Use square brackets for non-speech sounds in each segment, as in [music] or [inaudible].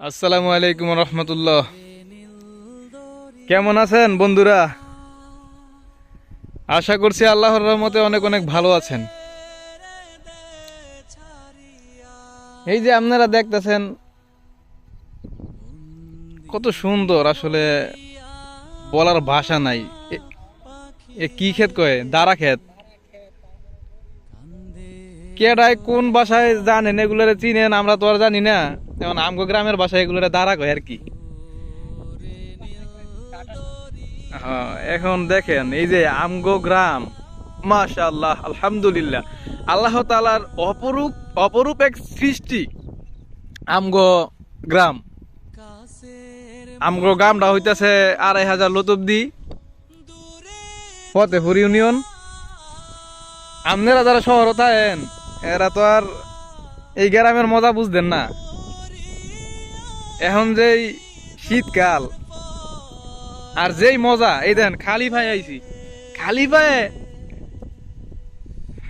আসসালামু আলাইকুম রহমতুল্লাহ। কেমন আছেন বন্ধুরা? আশা করছি আল্লাহর রহমতে অনেক অনেক ভালো আছেন। এই যে আপনারা দেখতেছেন, কত সুন্দর আসলে বলার ভাষা নাই। এ- কি ক্ষেত কয়? দাঁড়া ক্ষেত। কেডায় কোন ভাষায় জানেন? এগুলোরে চিনেন? আমরা তো আর জানি না। যেমন আমগো গ্রামের ভাষায় এগুলোরে দাঁড়া কয় আর কি। হ্যাঁ, এখন দেখেন এই যে আমগো গ্রাম মাশাআল্লাহ আলহামদুলিল্লাহ। আল্লাহ তালার অপরূপ অপরূপ এক সৃষ্টি আমগো গ্রাম। আমগো গ্রামটা হইতাছে আড়াই হাজার লতব্দি ফতেপুর ইউনিয়ন। আপনারা যারা শহর থাকেন এরা তো আর এই গ্রামের মজা বুঝতেন না। এখন যেই শীতকাল, আর যেই মজা, এই দেন খালি ভাই আইছি। খালি ভাই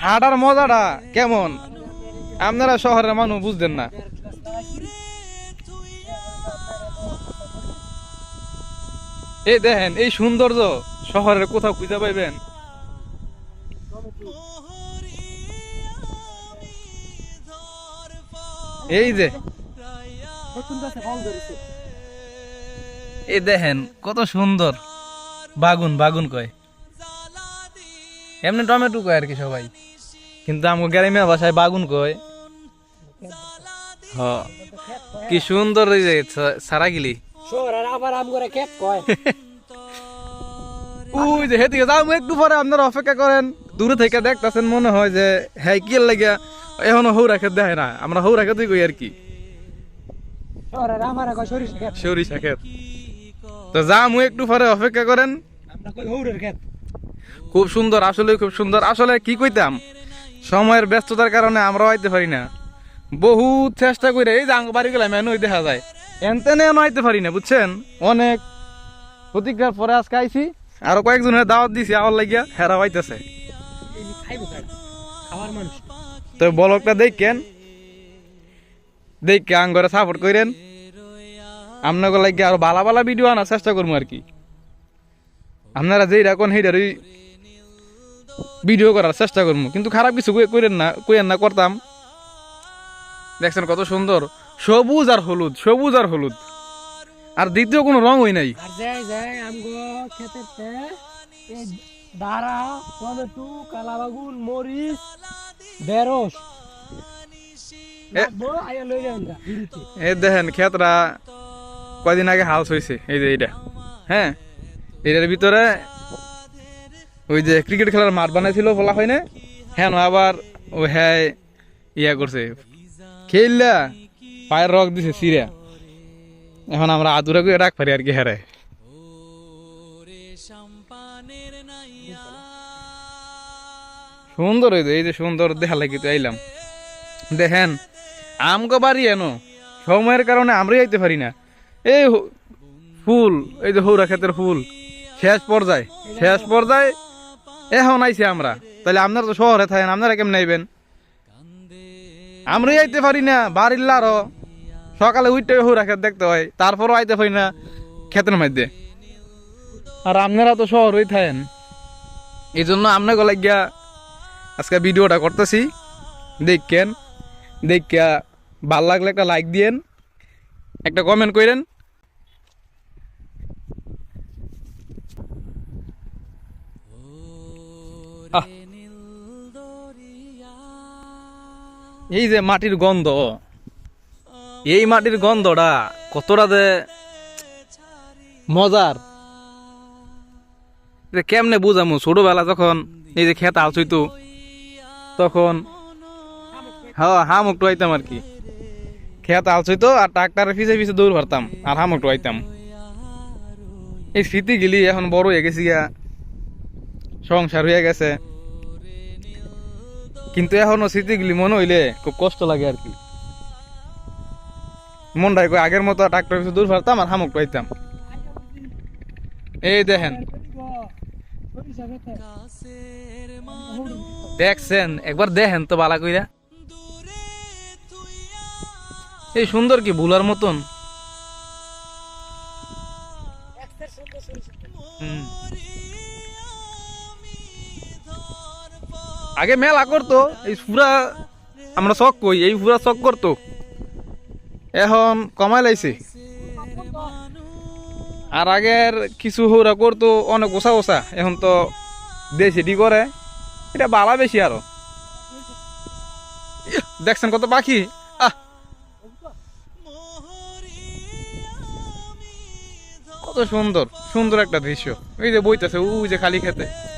হাঁটার মজাটা কেমন? আপনারা শহরের মানুষ বুঝতেন না। এই দেখেন, এই সৌন্দর্য শহরের কোথাও খুঁজে পাইবেন। এই যে এই দেখেন কত সুন্দর। বাগুন বাগুন কয়। এমনি টমেটো কয় আর কি সবাই। কিন্তু আমাকে গ্রামে ভাষায় বাগুন কয়। হ কি সুন্দর সারা গিলি [laughs] ওই যে হেদিকে যাও একটু পরে আপনারা অপেক্ষা করেন। দূরে থেকে দেখতেছেন মনে হয় যে হ্যাঁ কি লাগিয়া এখনও হৌরা খেত দেখে না। আমরা হৌরা খেতে কই আর কি। আমার সরিষা খেত সরিষা খেত তো একটু পরে অপেক্ষা করেন। খুব সুন্দর আসলে খুব সুন্দর। আসলে কি কইতাম সময়ের ব্যস্ততার কারণে আমরাও আইতে পারি না। বহু চেষ্টা করে এই যে আঙ্গ বাড়ি গেলাম এনই দেখা যায়। এনতেনে এনে আইতে পারি না বুঝছেন? অনেক প্রতিজ্ঞার পরে আজকে আইছি আরও কয়েকজনের দাওয়াত দিছি আমার লাগিয়া হেরা মানুষ। তো বলকটা দেখেন দেখে আঙ্গরে সাপোর্ট করেন আপনাকে লাগিয়ে আরও ভালো ভালো ভিডিও আনার চেষ্টা করব আর কি। আপনারা যেই রাখুন সেইটারই ভিডিও করার চেষ্টা করব কিন্তু খারাপ কিছু কইরেন না কইেন না করতাম। দেখছেন কত সুন্দর? সবুজ আর হলুদ সবুজ আর হলুদ। আর দ্বিতীয় কোনো রং হই নাই খেতের দাঁড়া টমেটো মরিচ দেখেন ক্ষেতরা কয়দিন আগে হাউস হয়েছে এই যে এইটা। হ্যাঁ? এটার ভিতরে ওই যে ক্রিকেট খেলার মাঠ বানাইছিল বলা হয় না? হ্যাঁ আবার ও হ্যাঁ ইয়া করছে। খেললা পায়ের রক দিছে সিরা এখন আমরা আদুরা করে রাখ পারি আর কি হ্যাঁ সুন্দর হইতো এই যে সুন্দর দেখা লাগি তো আইলাম। দেখেন, আমগো বাড়ি এনো। সময়ের কারণে আমরাই আইতে পারি না। এই ফুল, এই যে হৌরা ক্ষেতের ফুল। শেষ পর্যায়ে শেষ পর্যায়ে এখন আইছি আমরা। তাহলে আপনারা তো শহরে থাকেন, আপনারা কেমন আইবেন? আমরাই আইতে পারি না, বাড়ির লারো সকালে উঠতে হৌরা ক্ষেত দেখতে হয়, তারপরও আইতে পারি না ক্ষেতের মধ্যে। আর আপনারা তো শহরেই থাকেন। এই জন্য আপনাকে লাগিয়া আজকে ভিডিওটা করতেছি। দেখেন, দেখা ভালো লাগলে একটা লাইক দিয়েন, একটা কমেন্ট করেন এই যে মাটির গন্ধ এই মাটির গন্ধটা কতটা যে মজার। কেমনে বুঝামু? ছোটবেলা যখন এই যে খেত আলছইতো তখন হ্যাঁ হামুক আইতাম আর কি। খেত আলছইতো আর ট্রাক্টারের পিছে পিছে দৌড় পারতাম আর হামুক আইতাম এই স্মৃতি গেলি এখন বড় হয়ে গেছি গা সংসার হয়ে গেছে। কিন্তু এখনও স্মৃতিগুলি মনে হইলে খুব কষ্ট লাগে আর কি। মনটাই কই, আগের মতো ট্রাক্টর পিছে দূর পারতাম আর হামুক পাইতাম। এই দেখেন। দেখছেন? একবার দেখেন তো বালা কইরা। এই সুন্দর কি ভুলার মতন? আগে মেলা করতো, এই পুরা আমরা শখ কই, এই পুরা শখ করতো। এখন কমাই লাইছে। আর আগের কিছু হৌরা করতো, অনেক ওসা ওসা এখন তো দেশি করে, এটা বালা বেশি আরও। দেখছেন কত পাখি? আহ! কত সুন্দর সুন্দর একটা দৃশ্য। এই যে বইতেছে ওই যে খালি খেতে।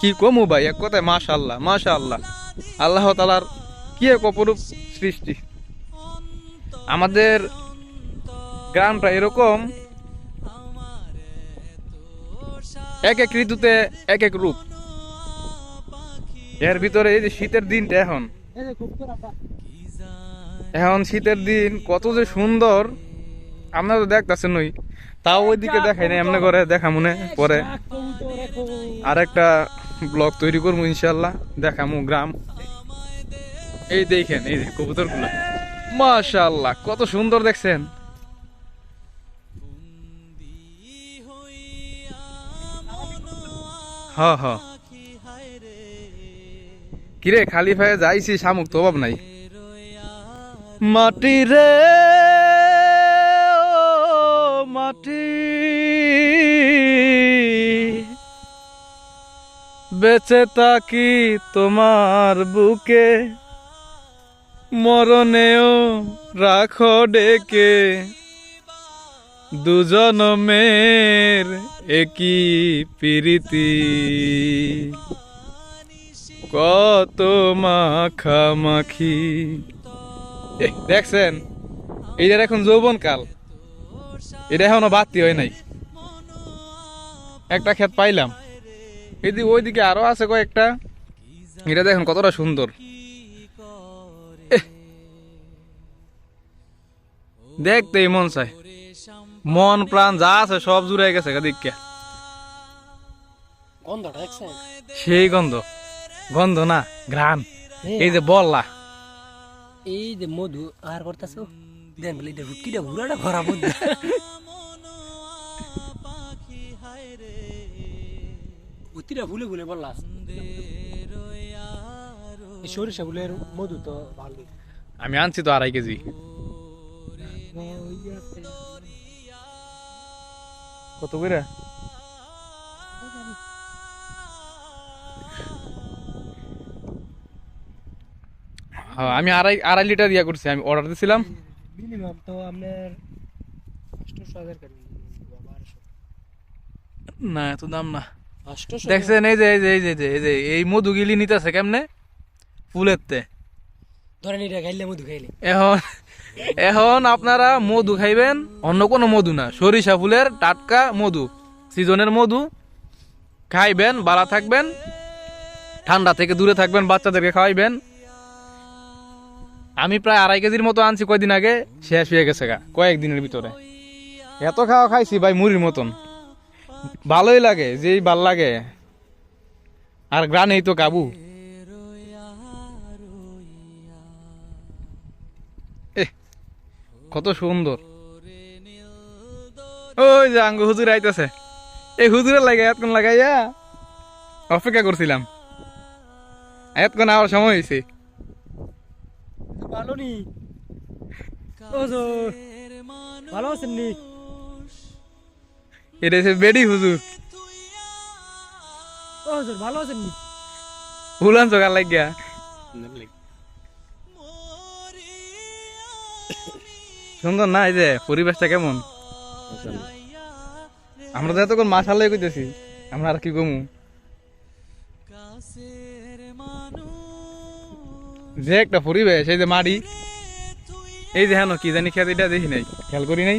কি কমু ভাই? এক কথায় মাশাল্লাহ মাশাল্লাহ আল্লাহ আল্লাহ তালার কি এক অপরূপ সৃষ্টি। আমাদের গ্রামটা এরকম এক এক ঋতুতে এক এক রূপ। এর ভিতরে এই যে শীতের দিনটা এখন। এখন শীতের দিন কত যে সুন্দর আপনারা তো দেখতেছেন ওই। তাও ওইদিকে দেখাই না এমনি করে দেখা মনে পরে শাক, ব্লগ তৈরি করব ইনশাল্লাহ দেখামু গ্রাম। এই দেখেন, এই কবুতরগুলো মাশাল্লাহ কত সুন্দর দেখছেন। হ হ। কিরে, খালি ভাই যাইছি, শামুক তো অভাব নাই। মাটি রে মাটি বেঁচে তাকি তোমার বুকে। মরণেও রাখো ডেকে। দুজন মের একই প্রীতি। কত মাখামাখি। দেখছেন এইটার এখন যৌবন কাল এটা এখনও বাতি হয় নাই। একটা ক্ষেত পাইলাম। এদিকে ওইদিকে আরও আছে কয়েকটা। এটা দেখেন কতটা সুন্দর। এহ। দেখতেই মন চায়। মন প্রাণ যা আছে সব জুড়ে গেছে দিককে? সেই গন্ধ। গন্ধ না ঘ্রাণ। এই যে বললা। এই যে মধু আর করতেছো? দেন বলে এটা হুটকিটা হুড়াটা ভরা মধ্যে। উতিরা ভুলে ভুলে বললাস এই সরিষা ফুলের মধু তো ভালো আমি আনছি তো আড়াই কেজি। কত করে? আমি আড়াই আড়াই লিটার ইয়া করছি আমি অর্ডার দিছিলাম। মিনিমাম তো আপনার হাজার না এত দাম না। দেখছেন এই যে এই যে এই যে এই যে এই মধুগিলি নিতেছে কেমনে? ফুলেরতে। ধরেন এটা খাইলে মধু খাইলে। এখন এখন আপনারা মধু খাইবেন অন্য কোনো মধু না। সরিষা ফুলের টাটকা মধু। সিজনের মধু। খাইবেন বালা থাকবেন ঠান্ডা থেকে দূরে থাকবেন বাচ্চাদেরকে খাওয়াইবেন। আমি প্রায় আড়াই কেজির মতো আনছি কয়দিন আগে শেষ হয়ে গেছে গা কয়েকদিনের ভিতরে। এত খাওয়া খাইছি ভাই মুড়ির মতন। ভালোই লাগে, যেই ভালো লাগে। আর গ্রানেই তো কাবু। কত সুন্দর। ওই যে আঙ্গ হুজুর আইতেছে। এই হুজুরের লাগে এতক্ষণ লাগাইয়া অপেক্ষা করছিলাম। এতক্ষণ আবার সময় হয়েছে ভালো নি। ভালো আছেন নি? এটা বেডি হুজুর। ও হুজুর ভালো আছেন নি? লাগিয়া। সুন্দর না এই যে পরিবেশটা কেমন? আমরা তো এতক্ষণ মাসাল্লাই কইতেছি আমরা আর কি কমু? যে একটা পরিবেশ এই যে মাড়ি এই যে হেন কি জানি খেত এটা দেখি নাই খেয়াল করি নাই?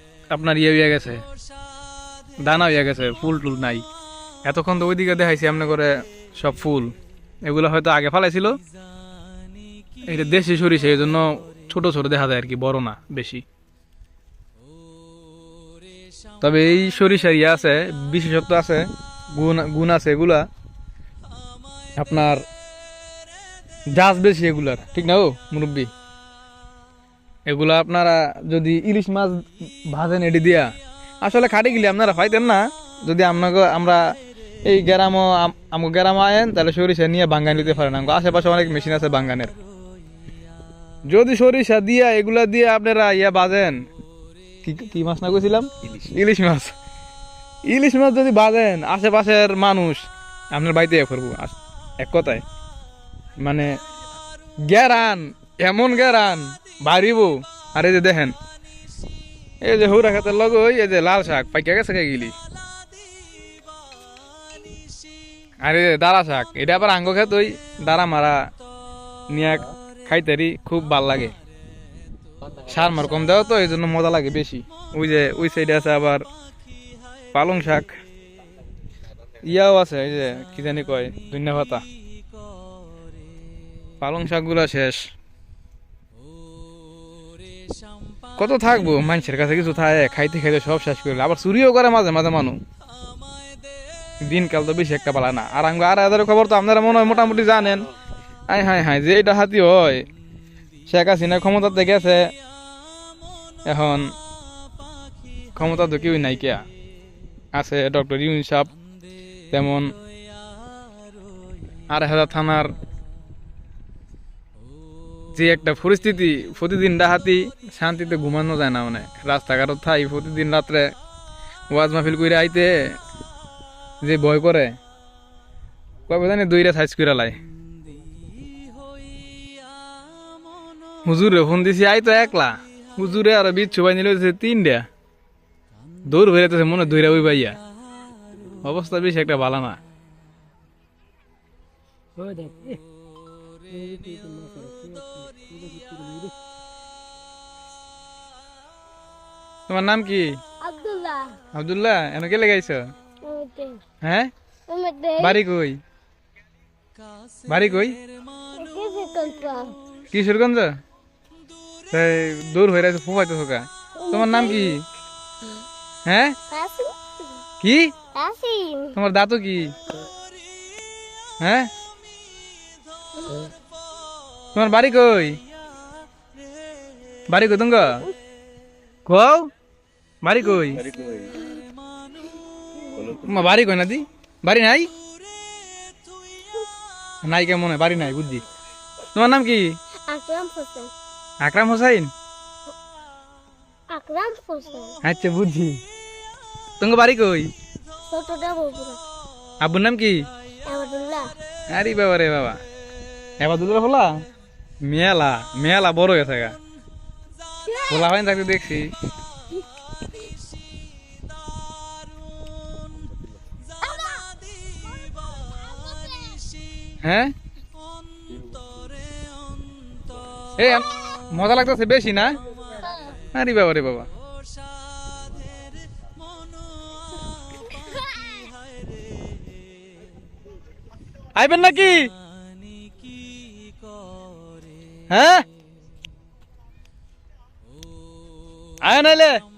আপনার ইয়ে হয়ে গেছে। দানা হয়ে গেছে, ফুল টুল নাই। এতক্ষণ তো ওইদিকে দেখাইছি এমনি করে সব ফুল। এগুলো হয়তো আগে ফালাইছিল। এটা দেশি সরিষা, এই জন্য ছোট ছোট দেখা যায় আর কি, বড় না, বেশি। তবে এই সরিষার ইয়ে আছে, বিশেষত্ব আছে, গুণ গুণ আছে এগুলা। আপনার জাজ বেশি এগুলার, ঠিক না ও মুরব্বী? এগুলা আপনারা যদি ইলিশ মাছ ভাজেন এটি দিয়া আসলে খাটি গেলে আপনারা পাইতেন না। যদি আপনাকে আমরা এই গ্রাম আমাকে গ্রাম আয়েন তাহলে সরিষা নিয়ে বাঙ্গান নিতে পারেন। আমাকে আশেপাশে অনেক মেশিন আছে বাঙ্গানের যদি সরিষা দিয়া এগুলা দিয়ে আপনারা ইয়া বাজেন কি কি মাছ না কইছিলাম? ইলিশ মাছ। ইলিশ মাছ। যদি বাজেন আশেপাশের মানুষ আপনার বাড়িতে করব। এক কথায়। মানে গ্যারান এমন গ্যারান বাড়িব আর এই যে দেখেন, এই যে হৌরা খাতের লগ ওই এই যে লাল শাক, পাইকা গেছে কে গিলি। আর এই যে দাঁড়া শাক এটা আবার আঙ্গ খেত ওই দাঁড়া মারা নিয়ে খাইতারি খুব ভালো লাগে। সার মার কম দেওয়া তো, এই জন্য মজা লাগে বেশি ওই যে, ওই সাইডে আছে আবার পালং শাক। ইয়াও আছে, এই যে, কি জানি কয় ধন্যা পাতা পালং শাকগুলো শেষ। কত থাকব? মানুষের কাছে কিছু থাকে, খাইতে খাইতে সব শেষ করে আবার চুরিও করে মাঝে মাঝে মানুষ দিনকাল তো বেশি একটা পালা না। আর আঙ্গ আর এদের খবর তো আপনারা মনে হয় মোটামুটি জানেন। আই হাই হাই যে এটা হাতি হয়, শেখ হাসিনা ক্ষমতাতে গেছে। এখন ক্ষমতা তো কেউই নাই কিয়া। আছে ডক্টর ইউন সাহ তেমন। আর হাজার থানার যে একটা পরিস্থিতি, প্রতিদিন ডাহাতি শান্তিতে ঘুমানো যায় না মানে। রাস্তাঘাটত থাই, প্রতিদিন রাত্রে ওয়াজ মাহফিল করে আইতে যে ভয় করে কবে জানি দুইটা সাইজ করে লাই। হুজুরে ফোন দিছি, আই তো একলা। হুজুরে আর বিচ্ছু বাই নিলে তিনটা। দৌড় বেরোতেছে মনে দৌড়া ওই অবস্থা বেশি একটা ভালো না। তোমার নাম কি? আব্দুল্লাহ। আব্দুল্লাহ এনে কে লেগাইছ? হ্যাঁ? ওমতে বাড়ি কই? বাড়ি কই? কিশোরগঞ্জ। এই দূর হয়ে গেছে ফুফাইতে থাকা তোমার নাম কি? হ্যাঁ? কি? তোমার দাঁতও কি? হ্যাঁ? তোমার বাড়ি কই? বাড়ি কই তুঙ্গ কও? বাড়ি কই? তোমার বাড়ি কই না দি বাড়ি নাই? নাই কেমন বাড়ি নাই বুঝছি তোমার নাম কি? আকরাম হোসেন। আকরাম হোসাইন আকরাম হোসেন। আচ্ছা বুঝছি তোমার বাড়ি কই? ছোটটা বগুড়া। আব্বুর নাম কি? আব্দুল্লাহ। আরে বাবা রে বাবা। এবার দুধের ফোলা মেলা মেলা বড় গেছে গা ফোলা হয় থাকতে দেখছি। হ্যাঁ? মজা লাগতেছে বেশি না? আরে বাবা রে বাবা। আইবেন নাকি? ها؟ أنا ليه